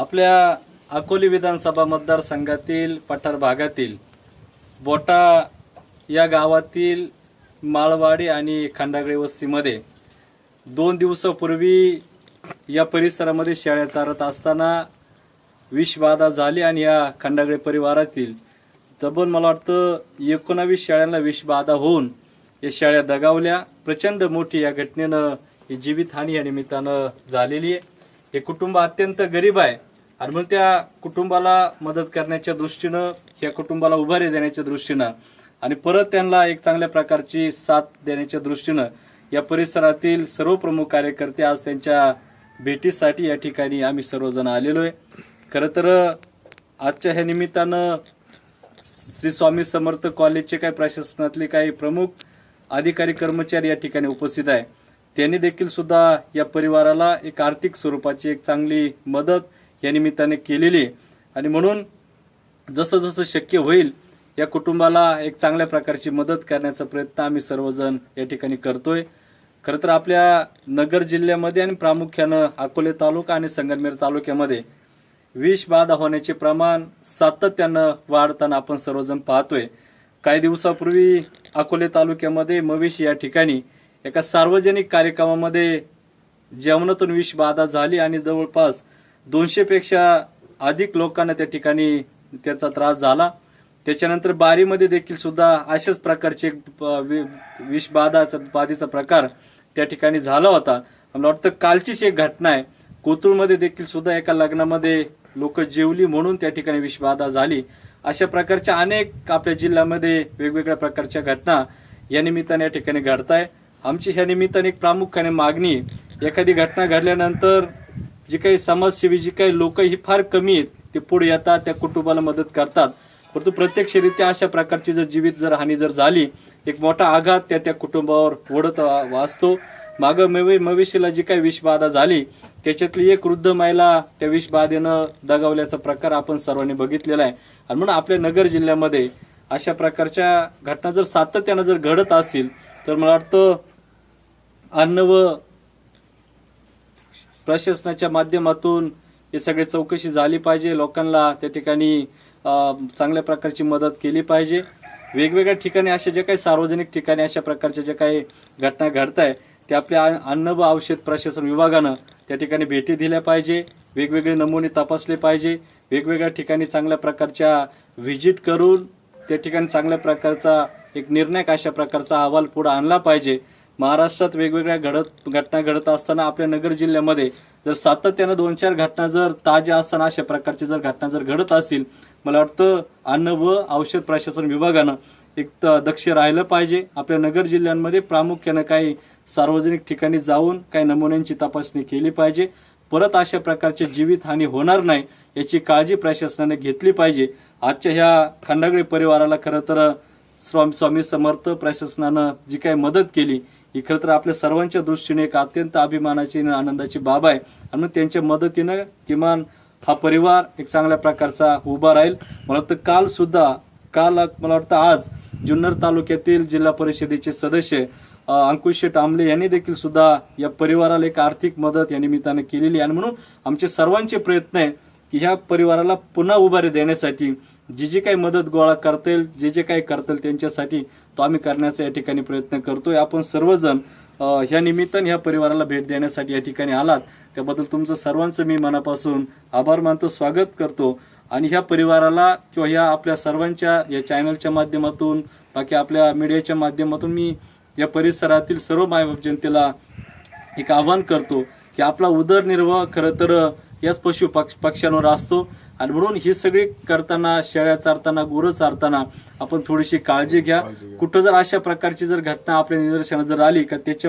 आपल्या अकोली विधानसभा मतदारसंघातील पठार भागातील बोटा या गावातील माळवाडी आणि खंडागळे वस्तीमध्ये दोन दिवसापूर्वी या परिसरामध्ये शेळ्या चारत असताना विषबाधा झाली आणि या खंडागळे परिवारातील तब्बल मला वाटतं एकोणावीस शेळ्यांना विषबाधा होऊन या शेळ्या दगावल्या. प्रचंड मोठी या घटनेनं ही जीवितहानी या निमित्तानं झालेली आहे. हे कुटुंब अत्यंत गरीब आहे. आणि मग त्या कुटुंबाला मदत करण्याच्या दृष्टीनं या कुटुंबाला उभारी देण्याच्या दृष्टीनं आणि परत त्यांना एक चांगल्या प्रकारची साथ देण्याच्या दृष्टीनं या परिसरातील सर्व प्रमुख कार्यकर्ते आज त्यांच्या भेटीसाठी या ठिकाणी आम्ही सर्वजण आलेलो आहे. खरं तर आजच्या ह्या निमित्तानं श्री स्वामी समर्थ कॉलेजचे काही प्रशासनातले काही प्रमुख अधिकारी कर्मचारी या ठिकाणी उपस्थित आहे. त्यांनी देखील सुद्धा या परिवाराला एक आर्थिक स्वरूपाची एक चांगली मदत या निमित्ताने केलेली आहे. आणि म्हणून जसं जसं शक्य होईल या कुटुंबाला एक चांगल्या प्रकारची मदत करण्याचा प्रयत्न आम्ही सर्वजण या ठिकाणी करतोय. खरं तर आपल्या नगर जिल्ह्यामध्ये आणि प्रामुख्यानं अकोले तालुका आणि संगमनेर तालुक्यामध्ये विष बाधा होण्याचे प्रमाण सातत्यानं वाढताना आपण सर्वजण पाहतोय. काही दिवसापूर्वी अकोले तालुक्यामध्ये मवेशी या ठिकाणी एका सार्वजनिक कार्यक्रमामध्ये जेवणातून विष बाधा झाली आणि जवळपास दोनशेपेक्षा अधिक लोकांना त्या ठिकाणी त्याचा त्रास झाला. त्याच्यानंतर बारीमध्ये देखील सुद्धा अशाच प्रकारचे वि- विषबाधाचा बाधेचा प्रकार त्या ठिकाणी झाला होता. मला वाटतं कालचीच एक घटना आहे. कोथरूडमध्ये देखील सुद्धा एका लग्नामध्ये लोक जेवली म्हणून त्या ठिकाणी विषबाधा झाली. अशा प्रकारच्या अनेक आपल्या जिल्ह्यामध्ये वेगवेगळ्या प्रकारच्या घटना या निमित्ताने या ठिकाणी घडत आहे आमची ह्या निमित्ताने एक प्रामुख्याने मागणी एखादी घटना घडल्यानंतर जी काही समाजसेवी जी काही लोक ही फार कमी आहेत ते पुढे येतात त्या कुटुंबाला मदत करतात. परंतु प्रत्यक्षरित्या अशा प्रकारची जर जीवित जर हानी जर झाली एक मोठा आघात त्या त्या कुटुंबावर ओढत वाचतो. मागं मवे मवेशीला जी काही विषबाधा झाली त्याच्यातली एक वृद्ध महिला त्या विषबाधेनं दगावल्याचा प्रकार आपण सर्वांनी बघितलेला आहे. आणि म्हणून आपल्या नगर जिल्ह्यामध्ये अशा प्रकारच्या घटना जर सातत्यानं जर घडत असतील तर मला वाटतं अन्न व प्रशासनाच्या माध्यमातून हे सगळे चौकशी झाली पाहिजे. लोकांना त्या ठिकाणी चांगल्या प्रकारची मदत केली पाहिजे. वेगवेगळ्या ठिकाणी अशा जे काही सार्वजनिक ठिकाणी अशा प्रकारच्या ज्या काही घटना घडत आहे ते आपल्या अन्न व औषध प्रशासन विभागानं त्या ठिकाणी भेटी दिल्या पाहिजे. वेगवेगळे नमुने तपासले पाहिजे. वेगवेगळ्या ठिकाणी चांगल्या प्रकारच्या व्हिजिट करून त्या ठिकाणी चांगल्या प्रकारचा एक निर्णायक अशा प्रकारचा अहवाल पुढे आणला पाहिजे. महाराष्ट्रात वेगवेगळ्या घडत घटना घडत असताना आपल्या नगर जिल्ह्यामध्ये जर सातत्यानं दोन चार घटना जर ताज्या असताना अशा प्रकारची जर घटना जर घडत असतील मला वाटतं अन्न व औषध प्रशासन विभागानं एक दक्ष राहिलं पाहिजे. आपल्या नगर जिल्ह्यांमध्ये प्रामुख्यानं काही सार्वजनिक ठिकाणी जाऊन काही नमुन्यांची तपासणी केली पाहिजे. परत अशा प्रकारची जीवितहानी होणार नाही याची काळजी प्रशासनाने घेतली पाहिजे. आजच्या ह्या खंडागळे परिवाराला खरं तर स्वामी स्वामी समर्थ प्रशासनानं जी काही मदत केली ही खरं तर आपल्या सर्वांच्या दृष्टीने एक अत्यंत अभिमानाची आणि आनंदाची बाब आहे. आणि त्यांच्या मदतीनं किमान हा परिवार एक चांगल्या प्रकारचा उभा राहील. मला वाटतं काल सुद्धा काल मला वाटतं आज जुन्नर तालुक्यातील जिल्हा परिषदेचे सदस्य अंकुश टांबले यांनी देखील सुद्धा या परिवाराला एक आर्थिक मदत या निमित्ताने केलेली आहे. आणि म्हणून आमचे सर्वांचे प्रयत्न आहे की ह्या परिवाराला पुन्हा उभारी देण्यासाठी जी जी काही मदत गोळा करता येईल जे जे काही करता येईल त्यांच्यासाठी तो आम्ही करण्याचा या ठिकाणी प्रयत्न करतोय. आपण सर्वजण ह्या निमित्तानं ह्या परिवाराला भेट देण्यासाठी या ठिकाणी आलात. त्याबद्दल तुमचं सर्वांचं मी मनापासून आभार मानतो स्वागत करतो. आणि ह्या परिवाराला किंवा ह्या आपल्या सर्वांच्या या चॅनलच्या माध्यमातून बाकी आपल्या मीडियाच्या माध्यमातून मी या परिसरातील सर्व मायबाप जनतेला एक आवाहन करतो की आपला उदरनिर्वाह खरं तर याच पशु पक्ष पक्ष्यांवर असतो. आणि म्हणून ही सगळी करताना शेळ्या चारताना गुरं चारताना आपण थोडीशी काळजी घ्या. कुठं जर अशा प्रकारची जर घटना आपल्या निदर्शनात जर आली का त्याच्या